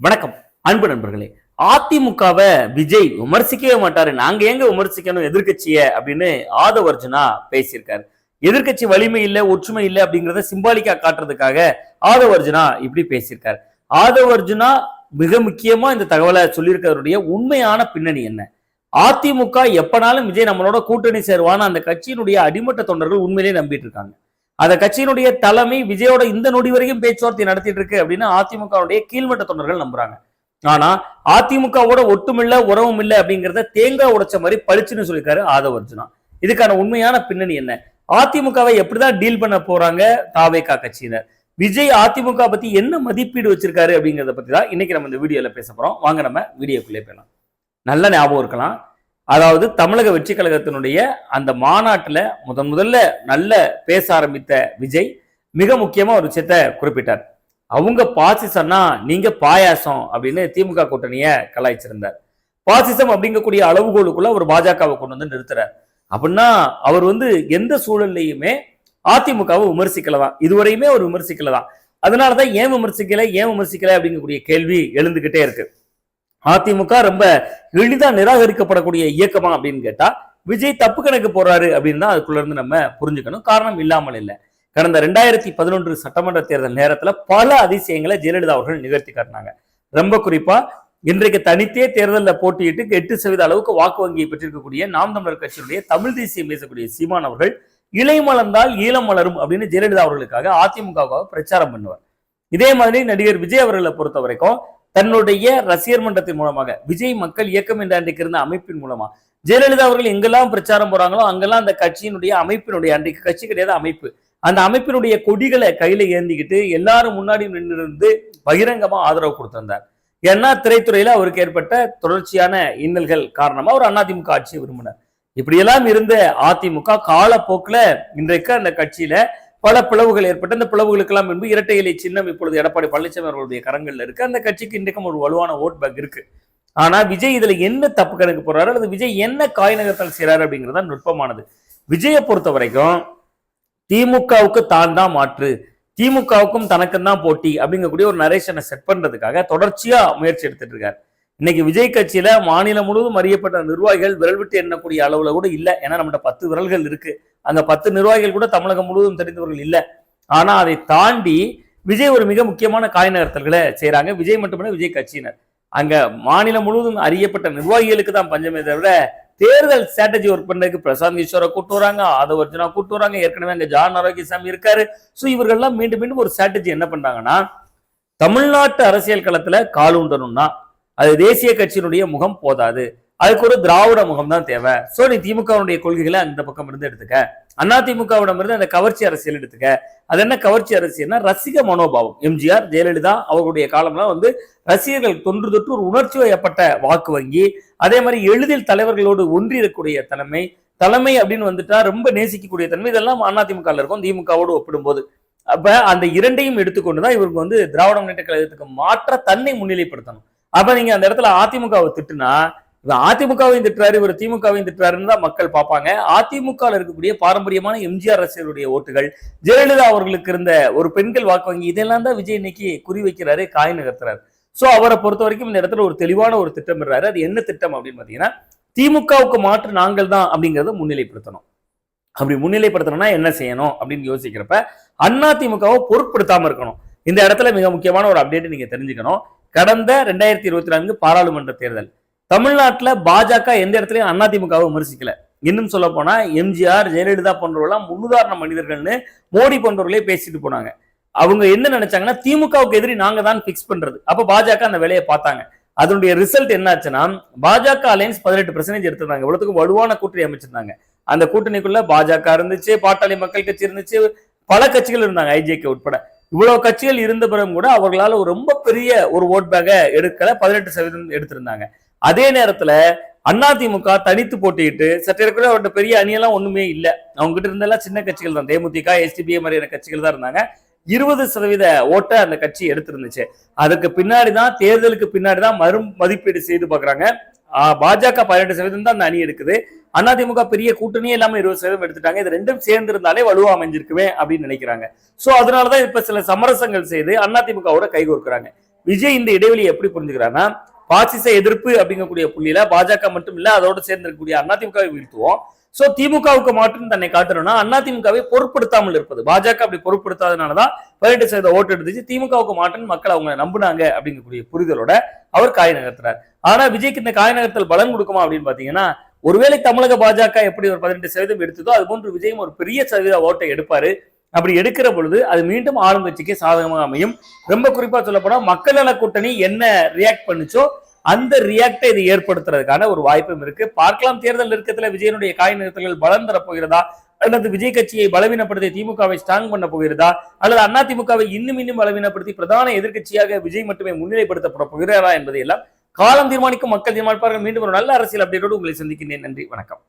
வணக்கம். அன்பு நண்பர்களே அதிமுகவை விஜய் விமர்சிக்கவே மாட்டாரு. நாங்க எங்க விமர்சிக்கணும்? எதிர்கட்சிய அப்படின்னு ஆதவர்ஜுனா பேசியிருக்காரு. எதிர்க்கட்சி வலிமை இல்லை ஒற்றுமை இல்லை அப்படிங்கிறத சிம்பாலிக்கா காட்டுறதுக்காக ஆதவர்ஜுனா இப்படி பேசியிருக்காரு. ஆதவர்ஜுனா மிக முக்கியமா இந்த தகவலை சொல்லியிருக்கிறதுடைய உண்மையான பின்னணி என்ன? அதிமுக எப்பனாலும் விஜய் நம்மளோட கூட்டணி சேருவான்னு அந்த கட்சியினுடைய அடிமட்ட தொண்டர்கள் உண்மையிலேயே நம்பிட்டு இருக்காங்க. அந்த கட்சியினுடைய தலைமை விஜயோட இந்த நொடி வரைக்கும் பேச்சுவார்த்தை நடத்திட்டு இருக்கு அப்படின்னு அதிமுகவுடைய கீழ்மட்ட தொண்டர்கள் நம்புறாங்க. ஆனா அதிமுகவோட ஒட்டுமில்ல உறவும் இல்லை அப்படிங்கிறத தேங்காய் உடைச்ச மாதிரி பளிச்சுன்னு சொல்லியிருக்காரு ஆதவர்ஜுனா. இதுக்கான உண்மையான பின்னணி என்ன? அதிமுகவை எப்படிதான் டீல் பண்ண போறாங்க தாவேகா கட்சியினர்? விஜய் அதிமுக பத்தி என்ன மதிப்பீடு வச்சிருக்காரு அப்படிங்கிறத பத்தி தான் இன்னைக்கு நம்ம இந்த வீடியோல பேச போறோம். வாங்க நம்ம வீடியோக்குள்ளே போயிடலாம். நல்ல ஞாபகம் இருக்கலாம். அதாவது தமிழக வெற்றி கழகத்தினுடைய அந்த மாநாட்டில் முதன் முதல்ல நல்ல பேச ஆரம்பித்த விஜய் மிக முக்கியமாக ஒரு விஷயத்தை குறிப்பிட்டார். அவங்க பாசிசம்னா நீங்க பாயாசம் அப்படின்னு திமுக கூட்டணியை கலாய்ச்சிருந்தார். பாசிசம் அப்படிங்கக்கூடிய அளவுகோலுக்குள்ள ஒரு பாஜகவை கொண்டு வந்து நிறுத்துறார். அப்படின்னா அவர் வந்து எந்த சூழல்லையுமே அதிமுகவை விமர்சிக்கலதான். இதுவரையுமே அவர் விமர்சிக்கலதான். அதனாலதான் ஏன் விமர்சிக்கல ஏன் விமர்சிக்கல அப்படிங்கக்கூடிய கேள்வி எழுந்துகிட்டே இருக்கு. அதிமுக ரொம்ப எளிதா நிராகரிக்கப்படக்கூடிய இயக்கமா அப்படின்னு கேட்டா விஜய் தப்பு கணக்கு போறாரு அப்படின்னு தான் அதுக்குள்ள இருந்து நம்ம புரிஞ்சுக்கணும். காரணம் இல்லாமல் இல்லை. கடந்த ரெண்டாயிரத்தி பதினொன்று சட்டமன்ற தேர்தல் நேரத்துல பல அதிசயங்களை ஜெயலலிதா அவர்கள் நிகழ்த்தி காட்டினாங்க. ரொம்ப குறிப்பா இன்றைக்கு தனித்தே தேர்தலில் போட்டியிட்டு எட்டு சதவீத அளவுக்கு வாக்கு வங்கியை பெற்றிருக்கக்கூடிய நாம் தமிழர் கட்சியினுடைய தமிழ் தேசியம் பேசக்கூடிய சீமான் அவர்கள் இலை மலர்ந்தால் ஈழம் மலரும் அப்படின்னு ஜெயலலிதா அவர்களுக்காக அதிமுகவுக்காக பிரச்சாரம் பண்ணுவார். இதே மாதிரி நடிகர் விஜய் அவர்களை பொறுத்த வரைக்கும் தன்னுடைய ரசிகர் மன்றத்தின் மூலமாக விஜய் மக்கள் இயக்கம் என்ற அன்றைக்கு இருந்த அமைப்பின் மூலமா. ஜெயலலிதா அவர்கள் எங்கெல்லாம் பிரச்சாரம் போறாங்களோ அங்கெல்லாம் அந்த கட்சியினுடைய அமைப்பினுடைய அன்றைக்கு கட்சி கிடையாது அமைப்பு. அந்த அமைப்பினுடைய கொடிகளை கையில ஏந்திக்கிட்டு எல்லாரும் முன்னாடி நின்று இருந்து பகிரங்கமா ஆதரவு கொடுத்திருந்தார். ஏன்னா திரைத்துறையில அவருக்கு ஏற்பட்ட தொடர்ச்சியான இன்னல்கள் காரணமா ஒரு அதிமுக ஆட்சியை விரும்பினார். இப்படியெல்லாம் இருந்த அதிமுக காலப்போக்கில் இன்றைக்கு அந்த கட்சியில பல பிளவுகள் ஏற்பட்டு அந்த பிளவுகளுக்கெல்லாம் முன்பு இரட்டை இலை சின்னம் இப்பொழுது எடப்பாடி பழனிசாமி அவர்களுடைய கரங்கள்ல இருக்கு. அந்த கட்சிக்கு இன்றைக்கும் ஒரு வலுவான ஓட் பேக் இருக்கு. ஆனா விஜய் இதுல என்ன தப்பு கணக்கு போறாரு அல்லது விஜய் என்ன காய் நகர்த்தல் செய்யறாரு அப்படிங்கிறதா நுட்பமானது. விஜயை பொறுத்த வரைக்கும் திமுகவுக்கு தான் தான் மாற்று. திமுகவுக்கும் தனக்கும் தான் போட்டி அப்படிங்கக்கூடிய ஒரு நரேஷனை செட் பண்றதுக்காக தொடர்ச்சியா முயற்சி எடுத்துட்டு இருக்காரு. இன்னைக்கு விஜய் கட்சியில மாநிலம் முழுவதும் அறியப்பட்ட நிர்வாகிகள் விரல் விட்டு எண்ணக்கூடிய அளவுல கூட இல்லை. ஏன்னா நம்மகிட்ட பத்து விரல்கள் இருக்கு. அந்த பத்து நிர்வாகிகள் கூட தமிழகம் முழுவதும் தெரிந்தவர்கள் இல்லை. ஆனா அதை தாண்டி விஜய் ஒரு மிக முக்கியமான காய் நகர்த்தல்களை செய்யறாங்க விஜய் மட்டுமல்ல விஜய் கட்சியினர். அங்க மாநிலம் முழுவதும் அறியப்பட்ட நிர்வாகிகளுக்கு தான் பஞ்சமே தவிர தேர்தல் ஸ்ட்ராட்டஜி ஒர்க் பண்ணதுக்கு பிரசாந்த் கிஷோரை கூட்டு வராங்க ஆதவர்ஜுனா கூட்டு வராங்க. ஏற்கனவே அங்கே ஜான் ஆரோக்கியசாமி இருக்காரு. ஸோ இவர்கள்லாம் மீண்டும் மீண்டும் ஒரு ஸ்ட்ராட்டஜி என்ன பண்றாங்கன்னா தமிழ்நாட்டு அரசியல் களத்துல காலூண்டணும்னா அது தேசிய கட்சியினுடைய முகம் போதாது. அதுக்கு ஒரு திராவிட முகம் தான் தேவை. ஸோ நீ திமுகவுடைய கொள்கைகளை அந்த பக்கம் இருந்து எடுத்துக்க. அண்ணா திமுகவிடம் இருந்து அந்த கவர்ச்சி அரசியல் எடுத்துக்க. அது என்ன கவர்ச்சி அரசியல்னா ரசிக மனோபாவம். எம்ஜிஆர் ஜெயலலிதா அவர்களுடைய காலம்லாம் வந்து ரசிகர்கள் தொன்று தொற்று ஒரு உணர்ச்சி வயப்பட்ட வாக்கு வங்கி. அதே மாதிரி எளிதில் தலைவர்களோடு ஒன்றியிருக்கக்கூடிய தலைமை. தலைமை அப்படின்னு வந்துட்டா ரொம்ப நேசிக்கக்கூடிய தன்மை. இதெல்லாம் அதிமுக இருக்கும். திமுகவோடு ஒப்பிடும்போது. அப்ப அந்த இரண்டையும் எடுத்துக்கொண்டு தான் இவருக்கு வந்து திராவிட முன்னேற்ற கழகத்துக்கு மாற்ற தன்னை முன்னிலைப்படுத்தணும். அப்ப நீங்க அந்த இடத்துல அதிமுகவை திட்டுனா இவர் அதிமுகவையும் திட்டுறாரு இவர் திமுகவையும் திட்டுறாருன்னு தான் மக்கள் பார்ப்பாங்க. அதிமுக இருக்கக்கூடிய பாரம்பரியமான எம்ஜிஆர் அரசியலுடைய ஓட்டுகள் ஜெயலலிதா அவர்களுக்கு இருந்த ஒரு பெண்கள் வாக்கு வங்கி இதெல்லாம் தான் விஜய் இன்னைக்கு குறி வைக்கிறாரு காய் நகர்த்துறாரு. ஸோ அவரை பொறுத்த வரைக்கும் இந்த இடத்துல ஒரு தெளிவான ஒரு திட்டம் இடுறாரு. அது என்ன திட்டம் அப்படின்னு பாத்தீங்கன்னா திமுகவுக்கு மாற்று நாங்கள் தான் அப்படிங்கிறத முன்னிலைப்படுத்தணும். அப்படி முன்னிலைப்படுத்தணும்னா என்ன செய்யணும் அப்படின்னு யோசிக்கிறப்ப அண்ணா திமுகவை பொருட்படுத்தாம இருக்கணும். இந்த இடத்துல மிக முக்கியமான ஒரு அப்டேட் நீங்க தெரிஞ்சுக்கணும். கடந்த ரெண்டாயிரத்தி இருபத்தி நான்கு பாராளுமன்ற தேர்தல். தமிழ்நாட்டில் பாஜக எந்த இடத்துலையும் அதிமுகவை விமர்சிக்கல. இன்னும் சொல்ல போனா எம்ஜிஆர் ஜெயலலிதா போன்றவர்கள்லாம் முன்னுதாரண மனிதர்கள்னு மோடி போன்றவர்களே பேசிட்டு போனாங்க. அவங்க என்ன நினைச்சாங்கன்னா திமுகவுக்கு எதிரி நாங்க தான் பிக்ஸ் பண்றது. அப்ப பாஜக அந்த வேலையை பார்த்தாங்க. அதனுடைய ரிசல்ட் என்னாச்சுன்னா பாஜக அலையன்ஸ் பதினெட்டு பர்சன்டேஜ் எடுத்திருந்தாங்க. இவ்வளவுக்கு வலுவான கூட்டணி அமைச்சிருந்தாங்க. அந்த கூட்டணிக்குள்ள பாஜக இருந்துச்சு பாட்டாளி மக்கள் கட்சி இருந்துச்சு பல கட்சிகள் இருந்தாங்க ஐஜேகே உட்பட. இவ்வளவு கட்சிகள் இருந்த பிறகு கூட அவர்களால ஒரு ரொம்ப பெரிய ஒரு ஓட் பேக்கை எடுக்கல பதினெட்டு சதவீதம் எடுத்திருந்தாங்க. அதே நேரத்துல அதிமுக தனித்து போட்டிட்டு சற்றேற்குள்ள அவர்கிட்ட பெரிய அணியெல்லாம் ஒண்ணுமே இல்ல. அவங்க கிட்ட இருந்தெல்லாம் சின்ன கட்சிகள் தான். தேமுதிக எஸ்டிபிஏ மாதிரியான கட்சிகள் தான் இருந்தாங்க. இருபது சதவீத ஓட்டை அந்த கட்சி எடுத்திருந்துச்சு. அதுக்கு பின்னாடி தான் தேர்தலுக்கு பின்னாடி தான் மறு மதிப்பீடு செய்து பாக்குறாங்க பாஜக பதினெட்டு சதவீதம் தான் அந்த அணி எடுக்குது. அதிமுக பெரிய கூட்டணியே இல்லாம இருபது சதவீதம் எடுத்துட்டாங்க. இது ரெண்டும் சேர்ந்து இருந்தாலே வலுவா அமைஞ்சிருக்குமே அப்படின்னு நினைக்கிறாங்க. சோ அதனாலதான் இப்ப சில சமரசங்கள் செய்து அதிமுகவோட கைகோர்க்கிறாங்க விஜய் இந்த இடைவெளியை எப்படி புரிஞ்சுக்கிறாங்கன்னா பாசிச எதிர்ப்பு அப்படிங்கக்கூடிய புள்ளியில பாஜக மட்டும் இல்ல அதோட சேர்ந்து இருக்கக்கூடிய அதிமுகவை வீழ்த்துவோம். சோ திமுகவுக்கு மாற்றம் தன்னை காட்டணும்னா அதிமுகவை பொருட்படுத்தாமல் இருப்பது. பாஜக அப்படி பொருட்படுத்தாதனாலதான் பதினெட்டு சதவீத ஓட்டு எடுத்துச்சு. திமுகவுக்கு மாற்றம் மக்கள் அவங்க நம்புனாங்க அப்படிங்கக்கூடிய புரிதலோட அவர் காய் நகர்த்துறார். ஆனா விஜய்க்கு இந்த காய் நகர்த்தல் பலன் கொடுக்குமா அப்படின்னு பாத்தீங்கன்னா ஒருவேளை தமிழக பாஜக எப்படி ஒரு பதினெட்டு சதவீதம் எடுத்ததோ அது போன்று விஜயம் ஒரு பெரிய சதவீத ஓட்டை எடுப்பாரு. அப்படி எடுக்கிற பொழுது அது மீண்டும் ஆளுங்கட்சிக்கு சாதகமாக அமையும். ரொம்ப குறிப்பா சொல்லப்போனா மக்கள் நல கூட்டணி என்ன ரியாக்ட் பண்ணுச்சோ அந்த ரியாக்டை இது ஏற்படுத்துறதுக்கான ஒரு வாய்ப்பும் இருக்கு. பார்க்கலாம் தேர்தல் நெருக்கத்துல விஜயனுடைய காய் நிறுத்தங்கள் பலம் தரப் போகிறதா அல்லது விஜய் கட்சியை பலவீனப்படுத்தி திமுகவை ஸ்ட்ராங் பண்ண போகிறதா? அல்லது அண்ணா திமுகவை இன்னும் இன்னும் பலவீனப்படுத்தி பிரதான எதிர்கட்சியாக விஜய் மட்டுமே முன்னிலைப்படுத்தப்பட போகிறாரா என்பதை எல்லாம் காலம் தீர்மானிக்கும் மக்கள் தீர்மானிப்பார்கள். மீண்டும் ஒரு நல்ல அரசியல் அப்டேட்டோடு உங்களை சந்திக்கின்றேன். நன்றி வணக்கம்.